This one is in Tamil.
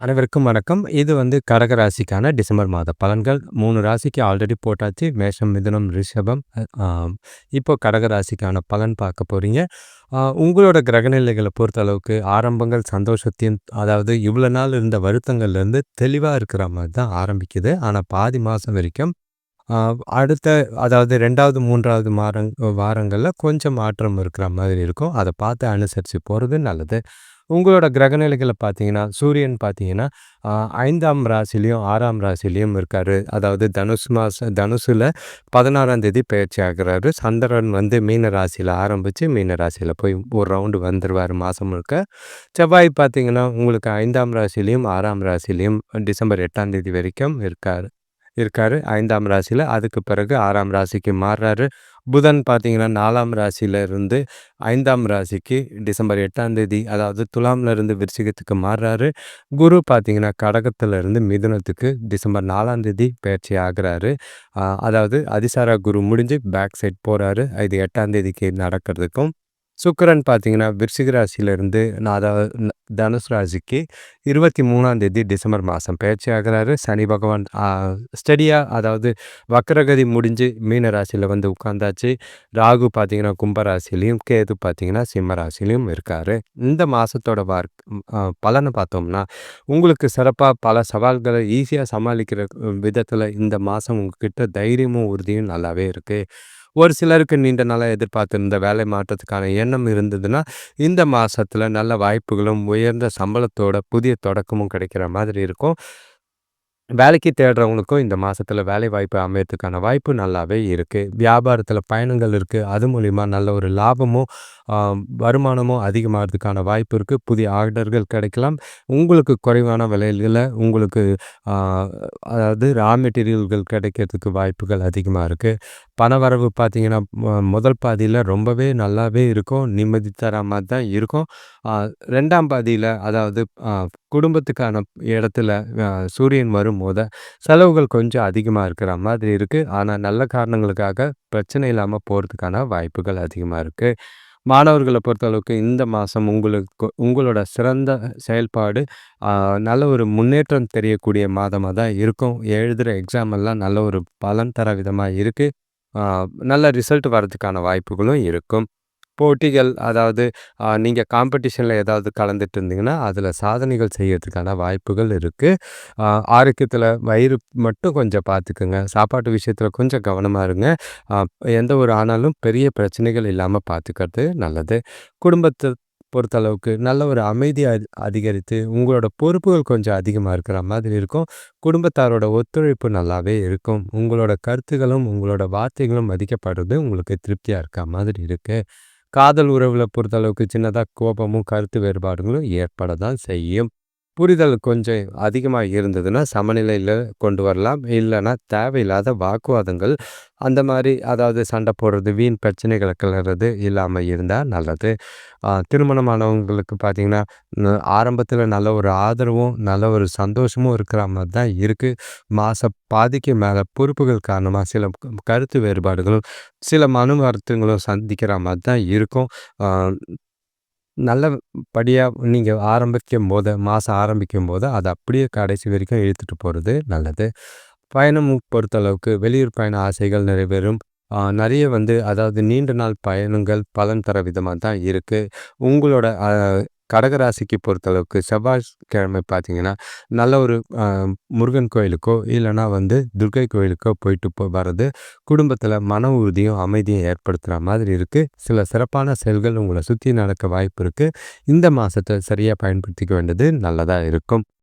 அனைவருக்கும் வணக்கம். இது வந்து கடக ராசிக்கான டிசம்பர் மாத பலன்கள். மூணு ராசிக்கு ஆல்ரெடி போட்டாச்சு. மேஷம், மிதுனம், ரிஷபம். இப்போ கடக ராசிக்கான பலன் பார்க்க போறீங்க. உங்களோட கிரகநிலைகளை பொறுத்த அளவுக்கு ஆரம்பங்கள் சந்தோஷத்தையும் அதாவது இவ்வளோ நாள் இருந்த வருத்தங்கள்லேருந்து தெளிவாக இருக்கிற மாதிரி தான் ஆரம்பிக்குது. ஆனால் பாதி மாதம் வரைக்கும் அடுத்த அதாவது 2வது, 3வது மாரங் வாரங்களில் கொஞ்சம் மாற்றம் இருக்கிற மாதிரி இருக்கும். அதை பார்த்து அனுசரித்து போகிறது நல்லது. உங்களோட கிரகநிலைகளை பார்த்தீங்கன்னா, சூரியன் பார்த்தீங்கன்னா, அ 5ஆம் ராசியிலயும், 6ஆம் ராசியிலயும் இருக்காரு. அதாவது தனுஷ் மாச தனுசுல 16ஆம் தேதி பயிற்சி ஆகிறாரு சந்திரன் வந்து மீன ராசியில ஆரம்பிச்சு, மீன ராசியில போய் ஒரு ரவுண்டு வந்துருவாரு மாசம் முழுக்க. செவ்வாய் பார்த்தீங்கன்னா, உங்களுக்கு ஐந்தாம் ராசிலையும் ஆறாம் ராசிலையும் டிசம்பர் எட்டாம் தேதி வரைக்கும் இருக்காரு இருக்கார் ஐந்தாம் ராசியில் அதுக்கு பிறகு ஆறாம் ராசிக்கு மாறுறாரு. புதன் பார்த்தீங்கன்னா, 4ஆம் ராசியில இருந்து 5ஆம் ராசிக்கு டிசம்பர் எட்டாம் தேதி அதாவது துலாம்லேருந்து விருச்சிகத்துக்கு மாறுறாரு. குரு பார்த்தீங்கன்னா, கடகத்திலிருந்து மிதுனத்துக்கு டிசம்பர் நாலாம் தேதி பயிற்சி ஆகுறாரு. அதாவது அதிசார குரு முடிஞ்சு பேக் சைட் போகிறாரு இது எட்டாம் தேதிக்கு நடக்கிறதுக்கும். சுக்கரன் பார்த்தீங்கன்னா, விருச்சிக ராசியிலிருந்து நான் அதாவது தனுசு ராசிக்கு 23ஆம் தேதி டிசம்பர் மாதம் பயிற்சி ஆகிறாரு. சனி பகவான் ஸ்டடியாக அதாவது வக்கரகதி முடிஞ்சு மீன ராசியில் வந்து உட்காந்தாச்சு ராகு பார்த்தீங்கன்னா, கும்பராசிலையும் கேது பார்த்தீங்கன்னா, சிம்ம ராசிலையும் இருக்கார். இந்த மாதத்தோட வார்க் பலனை பார்த்தோம்னா, உங்களுக்கு சிறப்பாக பல சவால்களை ஈஸியாக சமாளிக்கிற விதத்தில் இந்த மாதம் உங்ககிட்ட தைரியமும், உறுதியும் நல்லாவே இருக்குது ஒரு சிலருக்கு நீண்ட நாளாக எதிர்பார்த்திருந்த வேலை மாற்றத்துக்கான எண்ணம் இருந்ததுன்னா, இந்த மாதத்தில் நல்ல வாய்ப்புகளும், உயர்ந்த சம்பளத்தோட புதிய தொடக்கமும் கிடைக்கிற மாதிரி இருக்கும். வேலைக்கு தேடுறவங்களுக்கும் இந்த மாதத்தில் வேலை வாய்ப்பு அமையறதுக்கான வாய்ப்பு நல்லாவே இருக்குது வியாபாரத்தில் பயணங்கள் இருக்குது அது மூலிமா நல்ல ஒரு லாபமும், வருமானமும் அதிகமாகிறதுக்கான வாய்ப்பு இருக்குது புதிய ஆர்டர்கள் கிடைக்கலாம். உங்களுக்கு குறைவான விலையில உங்களுக்கு அதாவது ரா மெட்டீரியல்கள் கிடைக்கிறதுக்கு வாய்ப்புகள் அதிகமாக இருக்குது பணவரவு பார்த்தீங்கன்னா, மொ முதல் பாதியில் ரொம்பவே நல்லாவே இருக்கும். நிம்மதி தர மாதிரி தான் இருக்கும். ரெண்டாம் பாதியில் அதாவது குடும்பத்துக்கான இடத்துல சூரியன் வரும்போது, செலவுகள் கொஞ்சம் அதிகமாக இருக்கிற மாதிரி இருக்குது ஆனால் நல்ல காரணங்களுக்காக பிரச்சனை இல்லாமல் போகிறதுக்கான வாய்ப்புகள் அதிகமாக இருக்குது மாணவர்களை பொறுத்தளவுக்கு இந்த மாதம் உங்களுக்கு உங்களோட சிறந்த செயல்பாடு நல்ல ஒரு முன்னேற்றம் தெரியக்கூடிய மாதமாக தான் இருக்கும். எழுதுகிற எக்ஸாம் எல்லாம் நல்ல ஒரு பலன் தர விதமாக இருக்குது நல்ல ரிசல்ட் வரதுக்கான வாய்ப்புகளும் இருக்கும். போட்டிகள் அதாவது நீங்கள் காம்படிஷனில் ஏதாவது கலந்துட்டு இருந்தீங்கன்னா, அதில் சாதனைகள் செய்யறதுக்கான வாய்ப்புகள் இருக்குது ஆரோக்கியத்தில் வயிறு மட்டும் கொஞ்சம் பார்த்துக்குங்க சாப்பாட்டு விஷயத்தில் கொஞ்சம் கவனமா இருங்க. எந்த ஒரு ஆனாலும் பெரிய பிரச்சனைகள் இல்லாமல் பார்த்துக்கிறது நல்லது. குடும்பத்தை பொறுத்தளவுக்கு நல்ல ஒரு அமைதி அதிகரித்து, உங்களோட பொறுப்புகள் கொஞ்சம் அதிகமாக இருக்கிற மாதிரி இருக்கும். குடும்பத்தாரோட ஒத்துழைப்பு நல்லாவே இருக்கும். உங்களோட கருத்துக்களும், உங்களோட வார்த்தைகளும் மதிக்கப்படுறது உங்களுக்கு திருப்தியாக இருக்க மாதிரி இருக்குது காதல் உறவுல பொறுத்தளவுக்கு சின்னதா கோபமும், கருத்து வேறுபாடுகளும் ஏற்பட தான் செய்யும். புரிதல் கொஞ்சம் அதிகமாக இருந்ததுன்னா, சமநிலையில் கொண்டு வரலாம். இல்லைன்னா தேவையில்லாத வாக்குவாதங்கள் அந்த மாதிரி அதாவது சண்டை போடுறது, வீண் பிரச்சனைகள கிளறது இல்லாமல் இருந்தால் நல்லது. திருமணமானவங்களுக்கு பார்த்தீங்கன்னா, ஆரம்பத்தில் நல்ல ஒரு ஆதரவும், நல்ல ஒரு சந்தோஷமும் இருக்கிற மாதிரி தான் இருக்குது மாச பாதிக்கு மேலே பொறுப்புகள் காரணமாக சில கருத்து வேறுபாடுகளும், சில மனு வருத்தங்களும் சந்திக்கிற மாதிரி தான் இருக்கும். நல்லபடியாக நீங்கள் ஆரம்பிக்கும் போது ஆரம்பிக்கும்போது ஆரம்பிக்கும் ஆரம்பிக்கும்போது, அதை அப்படியே கடைசி வரைக்கும் இழுத்துட்டு போகிறது நல்லது. பயணம் பொறுத்தளவுக்கு வெளியூர் பயண ஆசைகள் நிறைவேறும். நிறைய வந்து அதாவது நீண்ட நாள் பயணங்கள் பலன் தர விதமாக தான் இருக்குது உங்களோட கடகராசிக்கு கடக ராசிக்கு பொறுத்தளவுக்கு செவ்வாய்க்கிழமை பார்த்தீங்கன்னா, நல்ல ஒரு முருகன் கோயிலுக்கோ, இல்லைனா வந்து துர்கை கோயிலுக்கோ போயிட்டு போ வர்றது, குடும்பத்தில் மன உறுதியும், அமைதியும் ஏற்படுத்துகிற மாதிரி இருக்குது சில சிறப்பான செயல்கள் உங்களை சுற்றி நடக்க வாய்ப்பு இருக்குது இந்த மாதத்தை சரியாக பயன்படுத்திக்க வேண்டியது நல்லதாக இருக்கும்.